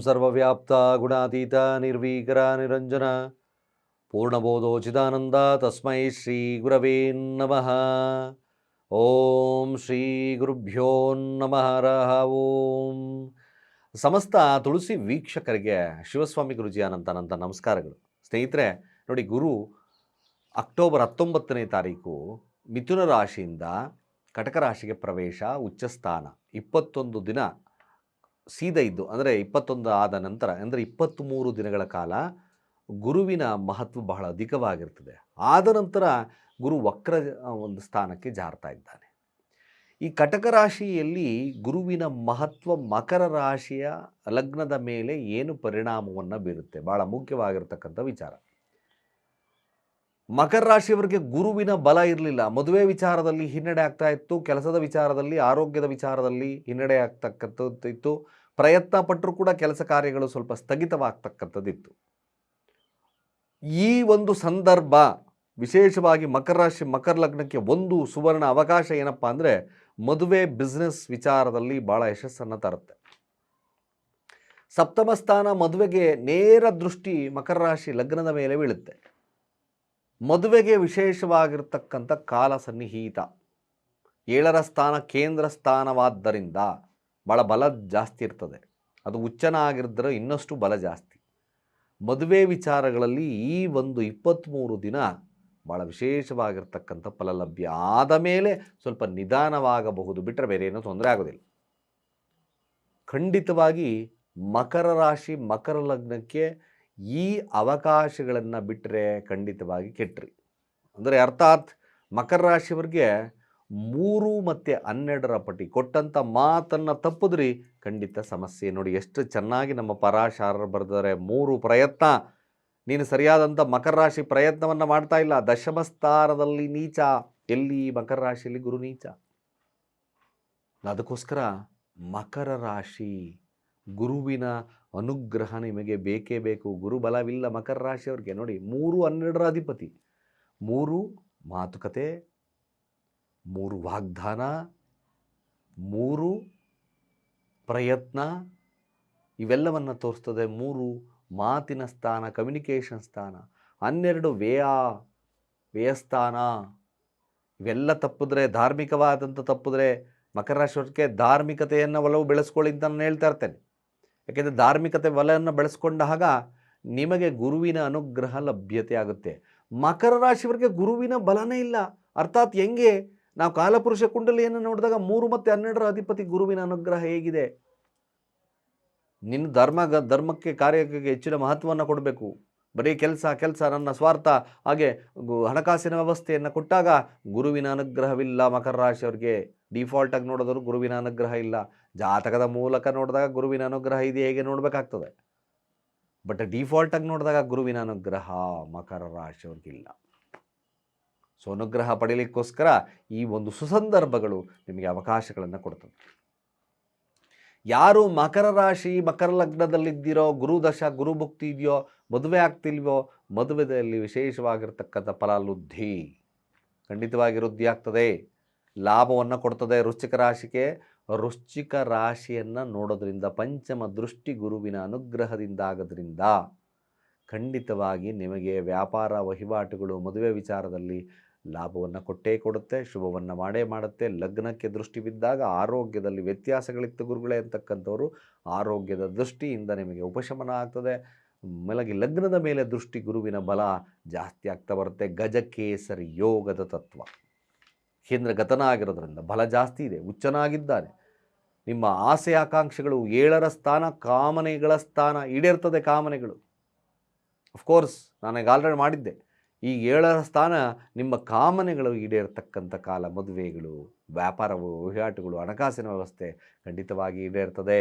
ಸರ್ವವ್ಯಾಪ್ತ ಗುಣಾತೀತ ನಿರ್ವೀಕರ ನಿರಂಜನ. ಪೂರ್ಣಬೋಧೋಚಿದಾನಂದ ತಸ್ಮೈ ಶ್ರೀ ಗುರವೇ ನಮಃ. ಓಂ ಶ್ರೀ ಗುರುಭ್ಯೋ ನಮಃ. ರಹ ಓಂ. ಸಮಸ್ತ ತುಳಸಿ ವೀಕ್ಷಕರಿಗೆ ಶಿವಸ್ವಾಮಿ ಗುರುಜಿ ಅನಂತ ನಮಸ್ಕಾರಗಳು. ಸ್ನೇಹಿತರೆ, ನೋಡಿ ಗುರು ಅಕ್ಟೋಬರ್ ಹತ್ತೊಂಬತ್ತನೇ ತಾರೀಕು ಮಿಥುನ ರಾಶಿಯಿಂದ ಕಟಕ ರಾಶಿಗೆ ಪ್ರವೇಶ, ಉಚ್ಚಸ್ಥಾನ. ಇಪ್ಪತ್ತೊಂದು ದಿನ ಸೀದ ಇದ್ದು, ಅಂದರೆ ಇಪ್ಪತ್ತೊಂದು ಆದ ನಂತರ, ಅಂದರೆ ಇಪ್ಪತ್ತ್ಮೂರು ದಿನಗಳ ಕಾಲ ಗುರುವಿನ ಮಹತ್ವ ಬಹಳ ಅಧಿಕವಾಗಿರ್ತದೆ. ಆದ ನಂತರ ಗುರು ವಕ್ರ ಒಂದು ಸ್ಥಾನಕ್ಕೆ ಜಾರ್ತಾ ಇದ್ದಾನೆ. ಈ ಕಟಕ ರಾಶಿಯಲ್ಲಿ ಗುರುವಿನ ಮಹತ್ವ ಮಕರ ರಾಶಿಯ ಲಗ್ನದ ಮೇಲೆ ಏನು ಪರಿಣಾಮವನ್ನು ಬೀರುತ್ತೆ? ಭಾಳ ಮುಖ್ಯವಾಗಿರ್ತಕ್ಕಂಥ ವಿಚಾರ. ಮಕರ ರಾಶಿಯವರಿಗೆ ಗುರುವಿನ ಬಲ ಇರಲಿಲ್ಲ. ಮದುವೆ ವಿಚಾರದಲ್ಲಿ ಹಿನ್ನಡೆ ಆಗ್ತಾ ಇತ್ತು. ಕೆಲಸದ ವಿಚಾರದಲ್ಲಿ, ಆರೋಗ್ಯದ ವಿಚಾರದಲ್ಲಿ ಹಿನ್ನಡೆ ಆಗ್ತಕ್ಕಂಥದ್ದು ಇತ್ತು ಪ್ರಯತ್ನ ಪಟ್ಟರೂ ಕೂಡ ಕೆಲಸ ಕಾರ್ಯಗಳು ಸ್ವಲ್ಪ ಸ್ಥಗಿತವಾಗ್ತಕ್ಕಂಥದ್ದಿತ್ತು. ಈ ಒಂದು ಸಂದರ್ಭ, ವಿಶೇಷವಾಗಿ ಮಕರ ರಾಶಿ, ಮಕರ ಲಗ್ನಕ್ಕೆ ಒಂದು ಸುವರ್ಣ ಅವಕಾಶ ಏನಪ್ಪ ಅಂದರೆ, ಮದುವೆ ಬಿಸ್ನೆಸ್ ವಿಚಾರದಲ್ಲಿ ಭಾಳ ಯಶಸ್ಸನ್ನು ತರುತ್ತೆ. ಸಪ್ತಮ ಸ್ಥಾನ ಮದುವೆಗೆ ನೇರ ದೃಷ್ಟಿ ಮಕರ ರಾಶಿ ಲಗ್ನದ ಮೇಲೆ ಬೀಳುತ್ತೆ. ಮದುವೆಗೆ ವಿಶೇಷವಾಗಿರ್ತಕ್ಕಂಥ ಕಾಲ ಸನ್ನಿಹಿತ. ಏಳರ ಸ್ಥಾನ ಕೇಂದ್ರ ಸ್ಥಾನವಾದ್ದರಿಂದ ಭಾಳ ಬಲ ಜಾಸ್ತಿ ಇರ್ತದೆ. ಅದು ಉಚ್ಚನ ಆಗಿದ್ದರೆ ಇನ್ನಷ್ಟು ಬಲ ಜಾಸ್ತಿ. ಮದುವೆ ವಿಚಾರಗಳಲ್ಲಿ ಈ ಒಂದು ಇಪ್ಪತ್ತ್ಮೂರು ದಿನ ಭಾಳ ವಿಶೇಷವಾಗಿರ್ತಕ್ಕಂಥ ಫಲ ಲಭ್ಯ ಆದ ಮೇಲೆ ಸ್ವಲ್ಪ ನಿಧಾನವಾಗಬಹುದು ಬಿಟ್ಟರೆ ಬೇರೆ ಏನೂ ತೊಂದರೆ ಆಗೋದಿಲ್ಲ. ಖಂಡಿತವಾಗಿ ಮಕರ ರಾಶಿ ಮಕರ ಲಗ್ನಕ್ಕೆ ಈ ಅವಕಾಶಗಳನ್ನು ಬಿಟ್ಟರೆ ಖಂಡಿತವಾಗಿ ಕೆಟ್ಟ್ರಿ. ಅಂದರೆ ಅರ್ಥಾತ್ ಮಕರ ರಾಶಿಯವರಿಗೆ ಮೂರು ಮತ್ತು ಹನ್ನೆರಡರ ಪಟ್ಟಿ ಕೊಟ್ಟಂಥ ಮಾತನ್ನು ತಪ್ಪಿದ್ರಿ. ಖಂಡಿತ ಸಮಸ್ಯೆ. ನೋಡಿ ಎಷ್ಟು ಚೆನ್ನಾಗಿ ನಮ್ಮ ಪರಾಶಾರರು ಬರೆದರೆ ಮೂರು ಪ್ರಯತ್ನ. ನೀನು ಸರಿಯಾದಂಥ ಮಕರ ರಾಶಿ ಪ್ರಯತ್ನವನ್ನು ಮಾಡ್ತಾ ಇಲ್ಲ. ದಶಮಸ್ಥಾನದಲ್ಲಿ ನೀಚ. ಎಲ್ಲಿ ಮಕರ ರಾಶಿಯಲ್ಲಿ ಗುರು ನೀಚ? ಅದಕ್ಕೋಸ್ಕರ ಮಕರ ರಾಶಿ ಗುರುವಿನ ಅನುಗ್ರಹ ನಿಮಗೆ ಬೇಕೇ ಬೇಕು. ಗುರುಬಲವಿಲ್ಲ ಮಕರ ರಾಶಿಯವ್ರಿಗೆ. ನೋಡಿ, ಮೂರು ಹನ್ನೆರಡರ ಅಧಿಪತಿ. ಮೂರು ಮಾತುಕತೆ, ಮೂರು ವಾಗ್ದಾನ, ಮೂರು ಪ್ರಯತ್ನ, ಇವೆಲ್ಲವನ್ನು ತೋರಿಸ್ತದೆ. ಮೂರು ಮಾತಿನ ಸ್ಥಾನ ಕಮ್ಯುನಿಕೇಷನ್ ಸ್ಥಾನ. ಹನ್ನೆರಡು ವ್ಯಯ, ವ್ಯಯಸ್ಥಾನ. ಇವೆಲ್ಲ ತಪ್ಪಿದ್ರೆ ಧಾರ್ಮಿಕವಾದಂಥ ತಪ್ಪಿದ್ರೆ ಮಕರ ರಾಶಿಯವರಿಗೆ ಧಾರ್ಮಿಕತೆಯನ್ನು ಒಲವು ಬೆಳೆಸ್ಕೊಳ್ಳಿ ಅಂತ ನಾನು ಹೇಳ್ತಾ ಇರ್ತೇನೆ. ಯಾಕೆಂದರೆ ಧಾರ್ಮಿಕತೆ ಒಲವನ್ನು ಬೆಳೆಸ್ಕೊಂಡಾಗ ನಿಮಗೆ ಗುರುವಿನ ಅನುಗ್ರಹ ಲಭ್ಯತೆ ಆಗುತ್ತೆ. ಮಕರ ರಾಶಿಯವರಿಗೆ ಗುರುವಿನ ಬಲನೇ ಇಲ್ಲ. ಅರ್ಥಾತ್ ಹೆಂಗೆ? ನಾವು ಕಾಲಪುರುಷ ಕುಂಡಲಿಯನ್ನು ನೋಡಿದಾಗ ಮೂರು ಮತ್ತು ಹನ್ನೆರಡರ ಅಧಿಪತಿ ಗುರುವಿನ ಅನುಗ್ರಹ ಹೇಗಿದೆ? ನಿನ್ನ ಧರ್ಮ ಧರ್ಮಕ್ಕೆ, ಕಾರ್ಯಕ್ಕೆ ಹೆಚ್ಚಿನ ಮಹತ್ವವನ್ನು ಕೊಡಬೇಕು. ಬರೀ ಕೆಲಸ ಕೆಲಸ ನನ್ನ ಸ್ವಾರ್ಥ. ಹಾಗೆ ಹಣಕಾಸಿನ ವ್ಯವಸ್ಥೆಯನ್ನು ಕೊಟ್ಟಾಗ ಗುರುವಿನ ಅನುಗ್ರಹವಿಲ್ಲ ಮಕರ ರಾಶಿಯವ್ರಿಗೆ. ಡಿಫಾಲ್ಟಾಗಿ ನೋಡಿದ್ರು ಗುರುವಿನ ಅನುಗ್ರಹ ಇಲ್ಲ. ಜಾತಕದ ಮೂಲಕ ನೋಡಿದಾಗ ಗುರುವಿನ ಅನುಗ್ರಹ ಇದು ಹೇಗೆ ನೋಡಬೇಕಾಗ್ತದೆ. ಬಟ್ ಡಿಫಾಲ್ಟಾಗಿ ನೋಡಿದಾಗ ಗುರುವಿನ ಅನುಗ್ರಹ ಮಕರ ರಾಶಿಯವ್ರಿಗಿಲ್ಲ. ಸೊ ಅನುಗ್ರಹ ಪಡೀಲಿಕ್ಕೋಸ್ಕರ ಈ ಒಂದು ಸುಸಂದರ್ಭಗಳು ನಿಮಗೆ ಅವಕಾಶಗಳನ್ನು ಕೊಡ್ತದೆ. ಯಾರು ಮಕರ ರಾಶಿ, ಮಕರ ಲಗ್ನದಲ್ಲಿದ್ದೀರೋ, ಗುರು ದಶ, ಗುರು ಭಕ್ತಿ ಇದೆಯೋ, ಮದುವೆ ಆಗ್ತಿಲ್ವೋ ಮದುವೆಯಲ್ಲಿ ವಿಶೇಷವಾಗಿರ್ತಕ್ಕಂಥ ಫಲಾಲುದ್ಧಿ ಖಂಡಿತವಾಗಿ ವೃದ್ಧಿ ಆಗ್ತದೆ ಲಾಭವನ್ನು ಕೊಡ್ತದೆ ವೃಶ್ಚಿಕ ರಾಶಿಗೆ. ವೃಶ್ಚಿಕ ರಾಶಿಯನ್ನು ನೋಡೋದ್ರಿಂದ, ಪಂಚಮ ದೃಷ್ಟಿ ಗುರುವಿನ ಅನುಗ್ರಹದಿಂದ ಆಗೋದ್ರಿಂದ ಖಂಡಿತವಾಗಿ ನಿಮಗೆ ವ್ಯಾಪಾರ ವಹಿವಾಟುಗಳು, ಮದುವೆ ವಿಚಾರದಲ್ಲಿ ಲಾಭವನ್ನು ಕೊಟ್ಟೇ ಕೊಡುತ್ತೆ, ಶುಭವನ್ನು ಮಾಡೇ ಮಾಡುತ್ತೆ. ಲಗ್ನಕ್ಕೆ ದೃಷ್ಟಿ ಬಿದ್ದಾಗ ಆರೋಗ್ಯದಲ್ಲಿ ವ್ಯತ್ಯಾಸಗಳಿತ್ತು ಗುರುಗಳೇ ಅಂತಕ್ಕಂಥವರು. ಆರೋಗ್ಯದ ದೃಷ್ಟಿಯಿಂದ ನಿಮಗೆ ಉಪಶಮನ ಆಗ್ತದೆ. ಮಲಗಿ ಲಗ್ನದ ಮೇಲೆ ದೃಷ್ಟಿ ಗುರುವಿನ ಬಲ ಜಾಸ್ತಿ ಆಗ್ತಾ ಬರುತ್ತೆ. ಗಜಕೇಸರಿ ಯೋಗದ ತತ್ವ. ಕೇಂದ್ರ ಗತನ ಆಗಿರೋದ್ರಿಂದ ಬಲ ಜಾಸ್ತಿ ಇದೆ. ಉಚ್ಚನಾಗಿದ್ದಾನೆ ನಿಮ್ಮ ಆಸೆ ಆಕಾಂಕ್ಷೆಗಳು ಏಳರ ಸ್ಥಾನ, ಕಾಮನೆಗಳ ಸ್ಥಾನ ಈಡೇರ್ತದೆ ಕಾಮನೆಗಳು. ಅಫ್ಕೋರ್ಸ್ ನನಗೆ ಆಲ್ರೆಡಿ ಮಾಡಿದ್ದೆ. ಈ ಏಳರ ಸ್ಥಾನ ನಿಮ್ಮ ಕಾಮನೆಗಳು ಈಡೇರ್ತಕ್ಕಂಥ ಕಾಲ, ಮದುವೆಗಳು ವ್ಯಾಪಾರ ವಹಿವಾಟುಗಳು ಹಣಕಾಸಿನ ವ್ಯವಸ್ಥೆ ಖಂಡಿತವಾಗಿ ಈಡೇರ್ತದೆ.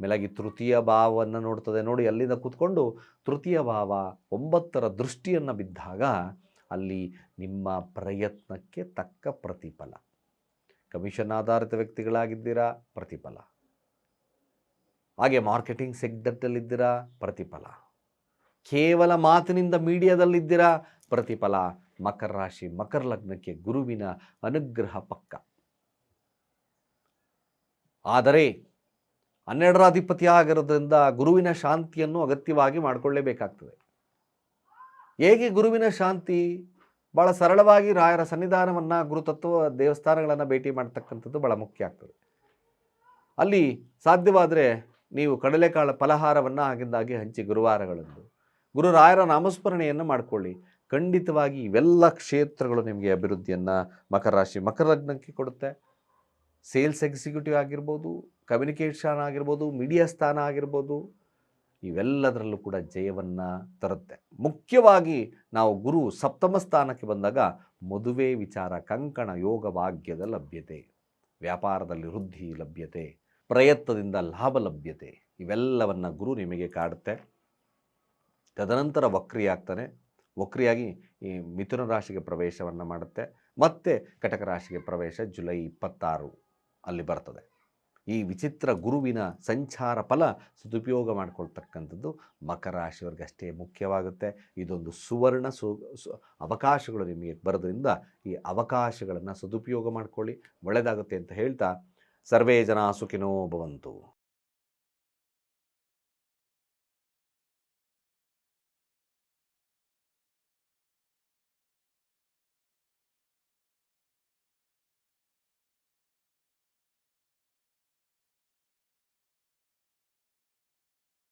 ಮೇಲಾಗಿ ತೃತೀಯ ಭಾವವನ್ನು ನೋಡ್ತದೆ. ನೋಡಿ, ಅಲ್ಲಿಂದ ಕೂತ್ಕೊಂಡು ತೃತೀಯ ಭಾವ ಒಂಬತ್ತರ ದೃಷ್ಟಿಯನ್ನು ಬಿದ್ದಾಗ ಅಲ್ಲಿ ನಿಮ್ಮ ಪ್ರಯತ್ನಕ್ಕೆ ತಕ್ಕ ಪ್ರತಿಫಲ. ಕಮಿಷನ್ ಆಧಾರಿತ ವ್ಯಕ್ತಿಗಳಾಗಿದ್ದೀರಾ? ಪ್ರತಿಫಲ. ಹಾಗೆ ಮಾರ್ಕೆಟಿಂಗ್ ಸೆಕ್ಟರ್ದಲ್ಲಿದ್ದೀರಾ? ಪ್ರತಿಫಲ. ಕೇವಲ ಮಾತಿನಿಂದ ಮೀಡಿಯಾದಲ್ಲಿದ್ದೀರಾ? ಪ್ರತಿಫಲ. ಮಕರ ರಾಶಿ, ಮಕರ ಲಗ್ನಕ್ಕೆ ಗುರುವಿನ ಅನುಗ್ರಹ ಪಕ್ಕ. ಆದರೆ ಹನ್ನೆರಡರ ಅಧಿಪತಿ ಆಗಿರೋದ್ರಿಂದ ಗುರುವಿನ ಶಾಂತಿಯನ್ನು ಅಗತ್ಯವಾಗಿ ಮಾಡಿಕೊಳ್ಳೇಬೇಕಾಗ್ತದೆ. ಹೇಗೆ ಗುರುವಿನ ಶಾಂತಿ? ಭಾಳ ಸರಳವಾಗಿ ರಾಯರ ಸನ್ನಿಧಾನವನ್ನು, ಗುರುತತ್ವ ದೇವಸ್ಥಾನಗಳನ್ನು ಭೇಟಿ ಮಾಡ್ತಕ್ಕಂಥದ್ದು ಭಾಳ ಮುಖ್ಯ ಆಗ್ತದೆ. ಅಲ್ಲಿ ಸಾಧ್ಯವಾದರೆ ನೀವು ಕಡಲೆಕಾಳು ಫಲಹಾರವನ್ನು ಆಗಿಂದಾಗೆ ಹಂಚಿ ಗುರುವಾರಗಳಂದು. ಗುರು ರಾಯರ ನಾಮಸ್ಮರಣೆಯನ್ನು ಮಾಡಿಕೊಳ್ಳಿ. ಖಂಡಿತವಾಗಿ ಇವೆಲ್ಲ ಕ್ಷೇತ್ರಗಳು ನಿಮಗೆ ಅಭಿವೃದ್ಧಿಯನ್ನು ಮಕರ ರಾಶಿ, ಮಕರ ಲಗ್ನಕ್ಕೆ ಕೊಡುತ್ತೆ. ಸೇಲ್ಸ್ ಎಕ್ಸಿಕ್ಯೂಟಿವ್ ಆಗಿರ್ಬೋದು, ಕಮ್ಯುನಿಕೇಷನ್ ಆಗಿರ್ಬೋದು, ಮೀಡಿಯಾ ಸ್ಥಾನ ಆಗಿರ್ಬೋದು ಇವೆಲ್ಲದರಲ್ಲೂ ಕೂಡ ಜಯವನ್ನು ತರುತ್ತೆ. ಮುಖ್ಯವಾಗಿ ನಾವು ಗುರು ಸಪ್ತಮ ಸ್ಥಾನಕ್ಕೆ ಬಂದಾಗ ಮದುವೆ ವಿಚಾರ, ಕಂಕಣ ಯೋಗ ಭಾಗ್ಯದ ಲಭ್ಯತೆ, ವ್ಯಾಪಾರದಲ್ಲಿ ವೃದ್ಧಿ ಲಭ್ಯತೆ, ಪ್ರಯತ್ನದಿಂದ ಲಾಭ ಲಭ್ಯತೆ ಇವೆಲ್ಲವನ್ನು ಗುರು ನಿಮಗೆ ಕಾಡುತ್ತೆ. ತದನಂತರ ವಕ್ರಿಯಾಗ್ತಾನೆ ವಕ್ರಿಯಾಗಿ ಈ ಮಿಥುನ ರಾಶಿಗೆ ಪ್ರವೇಶವನ್ನು ಮಾಡುತ್ತೆ. ಮತ್ತೆ ಕಟಕ ರಾಶಿಗೆ ಪ್ರವೇಶ ಜುಲೈ ಇಪ್ಪತ್ತಾರು ಅಲ್ಲಿ ಬರ್ತದೆ. ಈ ವಿಚಿತ್ರ ಗುರುವಿನ ಸಂಚಾರ ಫಲ ಸದುಪಯೋಗ ಮಾಡಿಕೊಳ್ತಕ್ಕಂಥದ್ದು ಮಕರ ಅಷ್ಟೇ ಮುಖ್ಯವಾಗುತ್ತೆ. ಇದೊಂದು ಸುವರ್ಣ ಸು, ಸು- ಅವಕಾಶಗಳು ನಿಮಗೆ ಬರೋದ್ರಿಂದ ಈ ಅವಕಾಶಗಳನ್ನು ಸದುಪಯೋಗ ಮಾಡಿಕೊಳ್ಳಿ. ಒಳ್ಳೆಯದಾಗುತ್ತೆ ಅಂತ ಹೇಳ್ತಾ ಸರ್ವೇ ಜನ ಸುಖಿನೋ ಭವಂತು.